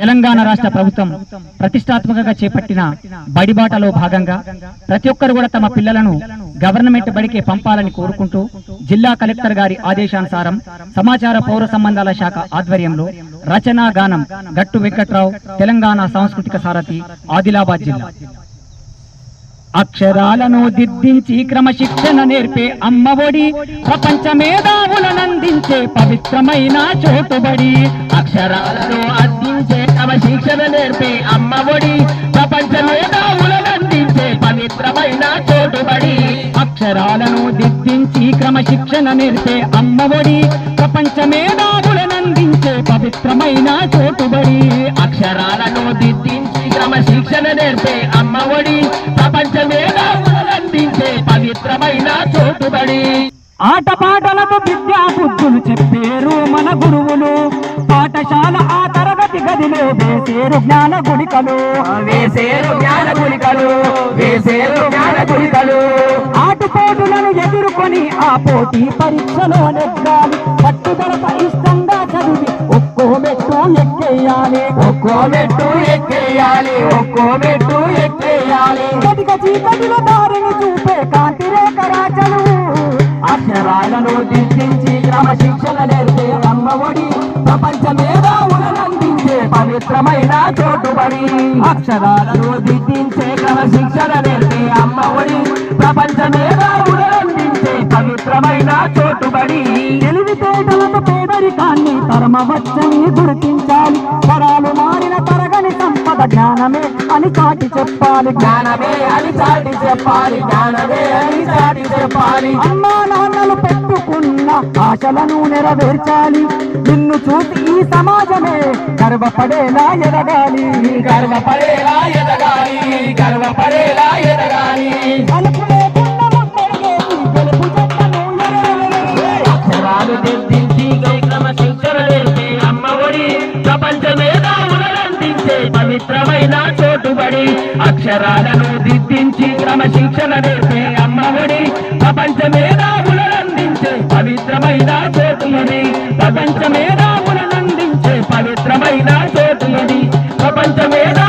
తెలంగాణ రాష్ట్ర ప్రభుత్వం ప్రతిష్టాత్మకంగా చేపట్టిన బడిబాటలో భాగంగా ప్రతి ఒక్కరు కూడా తమ పిల్లలను గవర్నమెంట్ బడికే పంపాలని కోరుకుంటూ జిల్లా కలెక్టర్ గారి ఆదేశానుసారం సమాచార పౌర సంబంధాల శాఖ ఆధ్వర్యంలో రచనా గానం గట్టు వెంకట్రావు తెలంగాణ సాంస్కృతిక సారథి ఆదిలాబాద్ జిల్లా. అక్షరాలను దిద్దించి క్రమశిక్షణ నేర్పే అమ్మఒడి ప్రపంచ మేధావులనందించే పవిత్రమైన చోటుబడి అక్షరాలను అందించే క్రమశిక్షణ నేర్పే అమ్మఒడి ప్రపంచ మేధావులనందించే పవిత్రమైన చోటుబడి అక్షరాలను దిద్దించి క్రమశిక్షణ నేర్పే అమ్మఒడి ప్రపంచ మేధావులనందించే పవిత్రమైన చోటుబడి అక్షరాలను దిద్దించి క్రమశిక్షణ నేర్పే అమ్మఒడి పవిత్రమైన చోటుబడి ఆటపాటలతో విద్యా బుద్ధులు చెప్పేరు మన గురువులు. పాఠశాల ఆ తరగతి గదిలో వేసేరు జ్ఞాన గుడికలు. వేసేరు జ్ఞాన గుళికలు వేసేరు జ్ఞాన గుళికలు ఆటుపోటులను ఎదుర్కొని ఆ పోటీ పరీక్షలో నెగ్గాలి పట్టుదలతో ఇష్టంగా చదివి ఒక్కో మెట్టు ఎక్కేయాలి. ఒక్కో మెట్టు ఎక్కేయాలి ఒక్కో మెట్టు ఎక్కేయాలి. గదిగ చీకటిలో దారిని చూపే అమ్మఒడి ప్రపంచ మేధావులనందించే పవిత్రమైన చోటుబడి అక్షరాలను దిద్దించే క్రమశిక్షణ నేర్పే అమ్మఒడి. ప్రపంచ మేధావులనందించే పవిత్రమైన చోటుబడి తెలివితేటలతో పేదరికాన్ని తరమవచ్చని గుర్తించాలి. తరాలు మారిన తరగని సంపద జ్ఞానమే అని చాటి చెప్పాలి. జ్ఞానమే అని చాటి చెప్పాలి. జ్ఞానమే అని చాటి చెప్పాలి. అమ్మా ఆశలను నెరవేర్చాలి. నిన్ను చూసి ఈ సమాజమే గర్వపడేలా ఎదగాలి. గర్వపడేలా ఎదగాలి గర్వపడేలా ఎదగాలి. అక్షరాలు అమ్మఒడి ప్రపంచ పవిత్రమైన చోటుబడి. అక్షరాలను దిద్దించి క్రమశిక్షణ నేర్పే అమ్మఒడి. చోటుబడి ప్రపంచ మేధావులనందించే పవిత్రమైన చోటుబడి ప్రపంచ మేధా